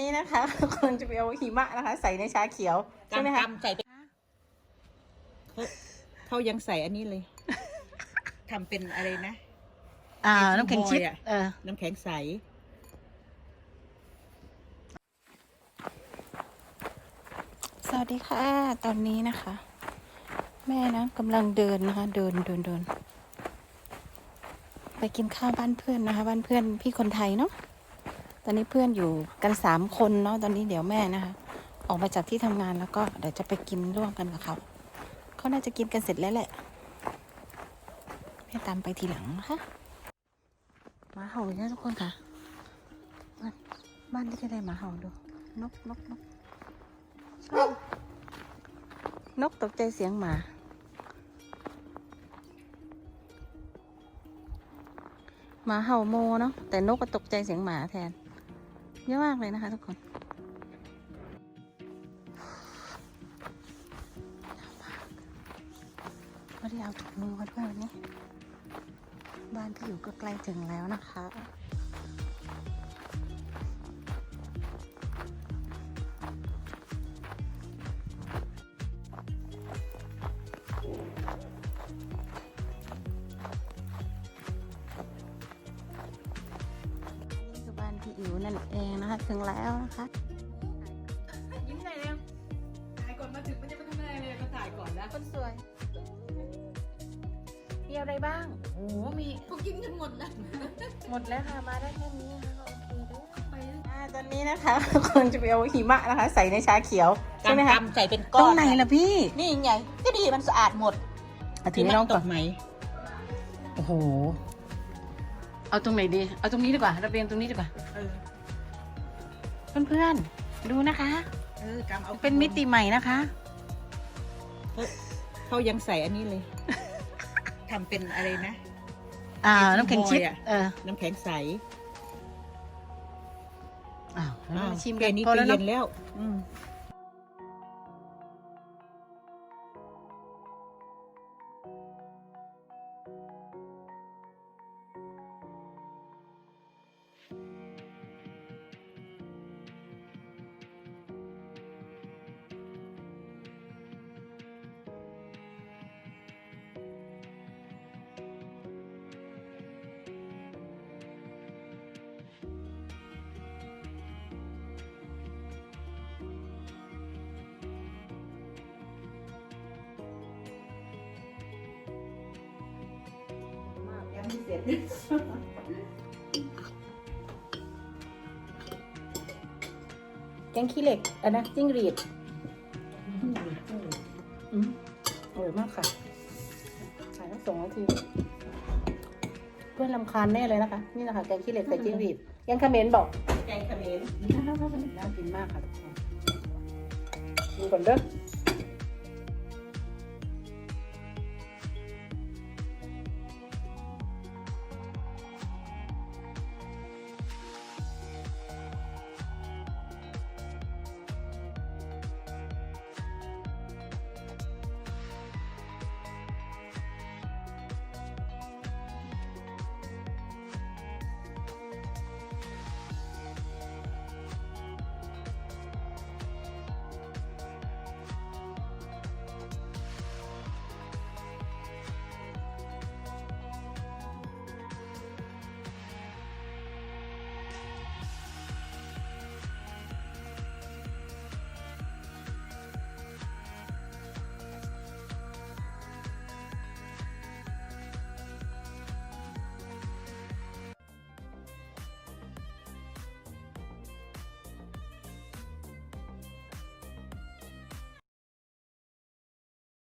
นี้นะคะกำลังจะไปเอาหิมะนะคะ ใส่ในชาเขียวใช่ไหมคะกำๆใส่ไปเขาเขายังใส่อันนี้เลยทำเป็นอะไรนะ อ่าไอ้ที่น้ำแข็งชิดบอยอะเออน้ำแข็งใสสวัสดีค่ะ ตอนนี้นะคะ แม่นะกำลังเดินนะคะ เดินเดินเดินไปกินข้าวบ้านเพื่อนนะคะ บ้านเพื่อนพี่คนไทยเนาะต อนนี้เพื่อนอยู่กันสามคนเนาะตอนนี้เดี๋ยวแม่นะคะ ออกมาจากที่ทำงานแล้วก็เดี๋ยวจะไปกินร่วมกันกับเขาเขาน่าจะกินกันเสร็จแล้วแหละแม่ตามไปทีหลังนะคะหมาเห่าเนี่ยทุกคนค่ะ บ้านบ้านที่จะได้หมาเห่าดูนกนกนกนกตกใจเสียงหมาหมาเห่าโมเนาะแต่นกก็ตกใจเสียงหมาแทน เยอะมากเลยนะคะทุกคนก็ได้เอาถุงมือมาด้วยวันนี้ บ้านที่อยู่ก็ใกล้ถึงแล้วนะคะ อบ้านพี่อิ๋วนั่นเองนะคะ ถึงแล้วนะคะ ยิ้มหน่อยเร็วถ่ายก่อนมาถึงมันจะไม่ทำอะไรเลยมาถ่ายก่อนนะคนสวยมีอะไรบ้างโอ้โหมีเขากินกันหมดแล้ว หมดแล้วค่ะ มาได้แค่นี้นะคะโอเคด้วยอ่าตอนนี้นะคะกำลังจะไปเอาหิมะนะคะ ใส่ในชาเขียวใช่ไหมคะกำๆใส่เป็นตก้รองนไหนล่ะพี่ นี่ไง ก็ดีมันสะอาดหมดอะถือให้น้องตก่อนกไหม โอ้โห เอาตรงไหนดี เอาตรงนี้ดีกว่าระเบียงตรงนี้ดีกว่า เออเพื่อนๆ ดูนะคะ เออกำเอาเป็นมิติใหม่นะคะ เขาเขายังใส่อันนี้เลย ทำเป็นอะไรนะ อ่าไอ้ที่น้ำแข็งชิดบอยอะเออ น้ำแข็งใส อ้าวแล้วมาชิมแค่กันนี้พอก็แล้วเย็เนาะ ไม่เสร็จแกงขี้เหล็กอันนะจิ้งหรีดอืมอร่อยมากค่ะขายทั้งสองนาทีเพื่อนลำคาญแน่เลยนะคะ นี่แหละค่ะแกงขี้เหล็กใส่จิ้งหรีดแกงเขมรบอกแกงเขมรน่ากินมากค่ะทุกคนดูก่อนเด้อ